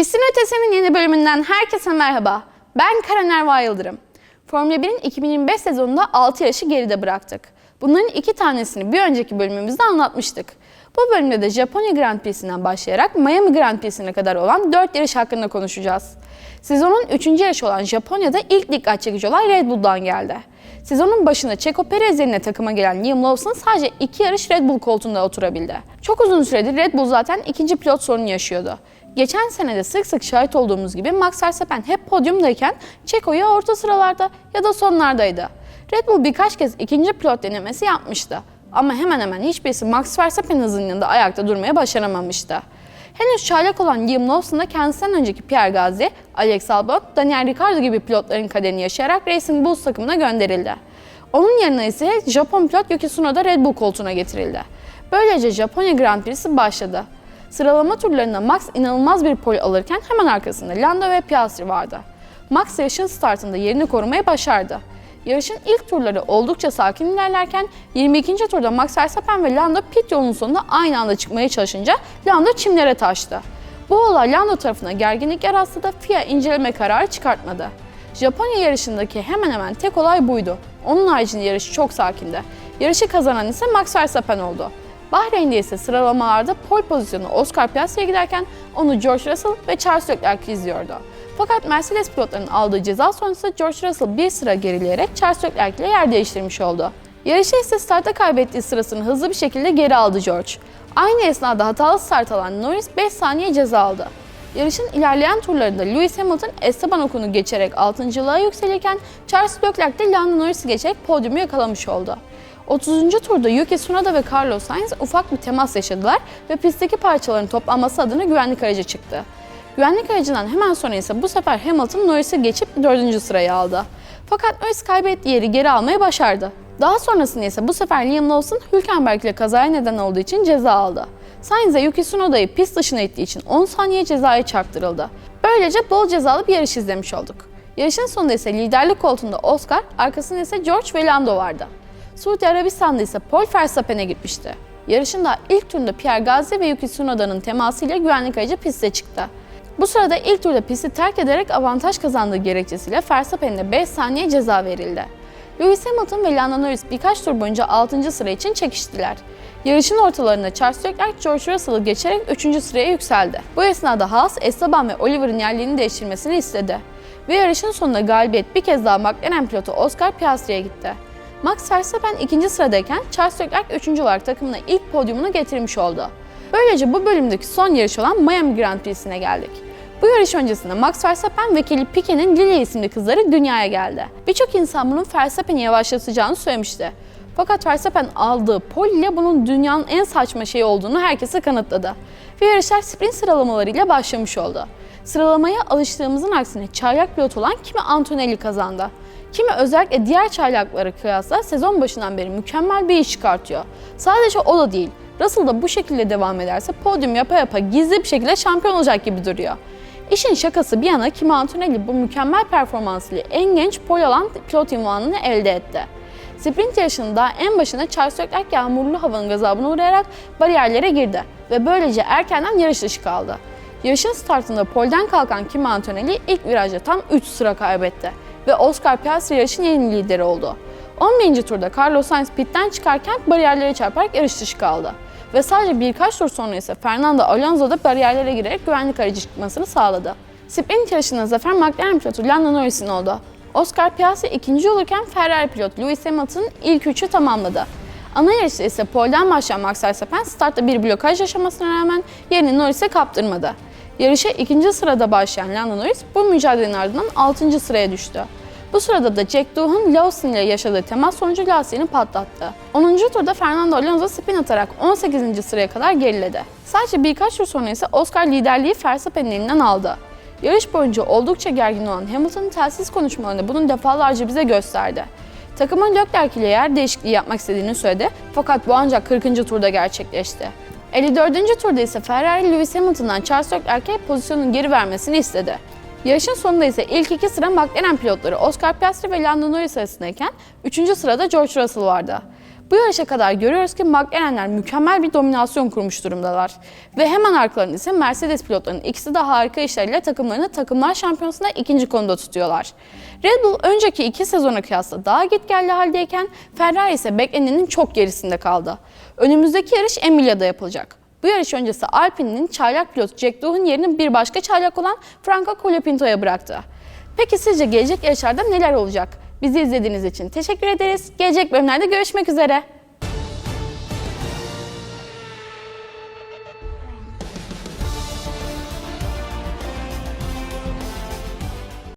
Pistin Ötesi'nin yeni bölümünden herkese merhaba. Ben Karen Erva Yıldırım. Formula 1'in 2025 sezonunda 6 yarışı geride bıraktık. Bunların iki tanesini bir önceki bölümümüzde anlatmıştık. Bu bölümde de Japonya Grand Prix'sinden başlayarak Miami Grand Prix'sine kadar olan 4 yarış hakkında konuşacağız. Sezonun 3. yarışı olan Japonya'da ilk dikkat çekici olay Red Bull'dan geldi. Sezonun başında Checo Perez yerine takıma gelen Liam Lawson sadece iki yarış Red Bull koltuğunda oturabildi. Çok uzun süredir Red Bull zaten ikinci pilot sorunu yaşıyordu. Geçen sene de sık sık şahit olduğumuz gibi Max Verstappen hep podyumdayken Checo ya orta sıralarda ya da sonlardaydı. Red Bull birkaç kez ikinci pilot denemesi yapmıştı. Ama hemen hemen hiçbirisi Max Verstappen hızının yanında ayakta durmaya başaramamıştı. Henüz çaylak olan Liam Lawson da kendisinden önceki Pierre Gasly, Alex Albon, Daniel Ricciardo gibi pilotların kaderini yaşayarak Racing Bulls takımına gönderildi. Onun yerine ise Japon pilot Yuki Tsunoda Red Bull koltuğuna getirildi. Böylece Japonya Grand Prix'si başladı. Sıralama turlarında Max inanılmaz bir pole alırken hemen arkasında Lando ve Piastri vardı. Max yarışın startında yerini korumaya başardı. Yarışın ilk turları oldukça sakin ilerlerken 22. turda Max Verstappen ve Lando pit yolunun sonunda aynı anda çıkmaya çalışınca Lando çimlere taştı. Bu olay Lando tarafına gerginlik yaratsa da FIA inceleme kararı çıkartmadı. Japonya yarışındaki hemen hemen tek olay buydu. Onun haricinde yarış çok sakindi. Yarışı kazanan ise Max Verstappen oldu. Bahreyn'de ise sıralamalarda pole pozisyonu Oscar Piastri'ye giderken onu George Russell ve Charles Leclerc izliyordu. Fakat Mercedes pilotlarının aldığı ceza sonrası George Russell bir sıra gerileyerek Charles Leclerc ile yer değiştirmiş oldu. Yarışta ise startta kaybettiği sırasını hızlı bir şekilde geri aldı George. Aynı esnada hatalı start alan Norris 5 saniye ceza aldı. Yarışın ilerleyen turlarında Lewis Hamilton Esteban Ocon'u geçerek 6.lığa yükselirken Charles Leclerc de Lando Norris'i geçerek podyumu yakalamış oldu. 30. turda Yuki Tsunoda ve Carlos Sainz ufak bir temas yaşadılar ve pistteki parçaların toplanması adına güvenlik aracı çıktı. Güvenlik aracından hemen sonra ise bu sefer Hamilton Norris'i geçip 4. sırayı aldı. Fakat Norris kaybettiği yeri geri almayı başardı. Daha sonrasında ise bu sefer Liam Lawson Hülkenberg ile kazaya neden olduğu için ceza aldı. Sainz'e Yuki Tsunoda'yı pist dışına ittiği için 10 saniye cezaya çarptırıldı. Böylece bol cezalı bir yarış izlemiş olduk. Yarışın sonunda ise liderlik koltuğunda Oscar, arkasında ise George ve Lando vardı. Suudi Arabistan'da ise Paul Verstappen'e gitmişti. Yarışın da ilk turunda Pierre Gasly ve Yuki Tsunoda'nın temasıyla güvenlik aracı piste çıktı. Bu sırada ilk turda pisti terk ederek avantaj kazandığı gerekçesiyle Verstappen'e 5 saniye ceza verildi. Lewis Hamilton ve Lando Norris birkaç tur boyunca 6. sıra için çekiştiler. Yarışın ortalarında Charles Leclerc George Russell'ı geçerek 3. sıraya yükseldi. Bu esnada Haas, Esteban ve Oliver'ın yerlerini değiştirmesini istedi. Ve yarışın sonunda galibiyet bir kez daha McLaren pilotu Oscar Piastri'ye gitti. Max Verstappen ikinci sıradayken Charles Leclerc üçüncü olarak takımına ilk podyumunu getirmiş oldu. Böylece bu bölümdeki son yarış olan Miami Grand Prix'sine geldik. Bu yarış öncesinde Max Verstappen vekili Piquet'in Lily isimli kızları dünyaya geldi. Birçok insan bunun Verstappen'i yavaşlatacağını söylemişti. Fakat Verstappen aldığı pole ile bunun dünyanın en saçma şey olduğunu herkese kanıtladı. Ve yarışlar sprint sıralamalarıyla başlamış oldu. Sıralamaya alıştığımızın aksine çaylak pilot olan Kimi Antonelli kazandı. Kimi özellikle diğer çaylaklara kıyasla sezon başından beri mükemmel bir iş çıkartıyor. Sadece o da değil, Russell da bu şekilde devam ederse podyum yapa yapa gizli bir şekilde şampiyon olacak gibi duruyor. İşin şakası bir yana Kimi Antonelli bu mükemmel performansıyla en genç pole alan pilot unvanını elde etti. Sprint yarışında en başında Charles Leclerc yağmurlu havanın gazabına uğrayarak bariyerlere girdi ve böylece erkenden yarış dışı kaldı. Yarışın startında polden kalkan Kimi Antonelli ilk virajda tam 3 sıra kaybetti ve Oscar Piastri yarışın yeni lideri oldu. 11. turda Carlos Sainz pitten çıkarken bariyerlere çarparak yarış dışı kaldı. Ve sadece birkaç tur sonra ise Fernando Alonso da bariyerlere girerek güvenlik aracı çıkmasını sağladı. Sprint yarışında zafer McLaren pilotu Lando Norris'in oldu. Oscar Piastri ikinci olurken Ferrari pilot Lewis Hamilton ilk üçü tamamladı. Ana yarışta ise polden başlayan Max Verstappen startta bir blokaj yaşamasına rağmen yerini Norris'e kaptırmadı. Yarışa ikinci sırada başlayan Lando Norris bu mücadelenin ardından 6. sıraya düştü. Bu sırada da Jack Doohan Lawson ile yaşadığı temas sonucu lastiğini patlattı. 10. turda Fernando Alonso spin atarak 18. sıraya kadar geriledi. Sadece birkaç tur sonra ise Oscar liderliği Verstappen'in elinden aldı. Yarış boyunca oldukça gergin olan Hamilton'ın telsiz konuşmalarında bunu defalarca bize gösterdi. Takımın Leclerc ile yer değişikliği yapmak istediğini söyledi fakat bu ancak 40. turda gerçekleşti. 54. turda ise Ferrari Lewis Hamilton'dan Charles Leclerc'e pozisyonun geri vermesini istedi. Yarışın sonunda ise ilk iki sıra McLaren pilotları Oscar Piastri ve Lando Norris arasındayken üçüncü sırada George Russell vardı. Bu yarışa kadar görüyoruz ki McLaren'ler mükemmel bir dominasyon kurmuş durumdalar. Ve hemen arkalarında ise Mercedes pilotlarının ikisi de harika işleriyle takımlarını takımlar şampiyonasında ikinci konuda tutuyorlar. Red Bull önceki iki sezona kıyasla daha gitgelli haldeyken Ferrari ise beklenenin çok gerisinde kaldı. Önümüzdeki yarış Emilia'da yapılacak. Bu yarış öncesi Alpine'nin çaylak pilot Jack Doohan yerini bir başka çaylak olan Franco Colapinto'ya bıraktı. Peki sizce gelecek yarışlarda neler olacak? Bizi izlediğiniz için teşekkür ederiz. Gelecek bölümlerde görüşmek üzere.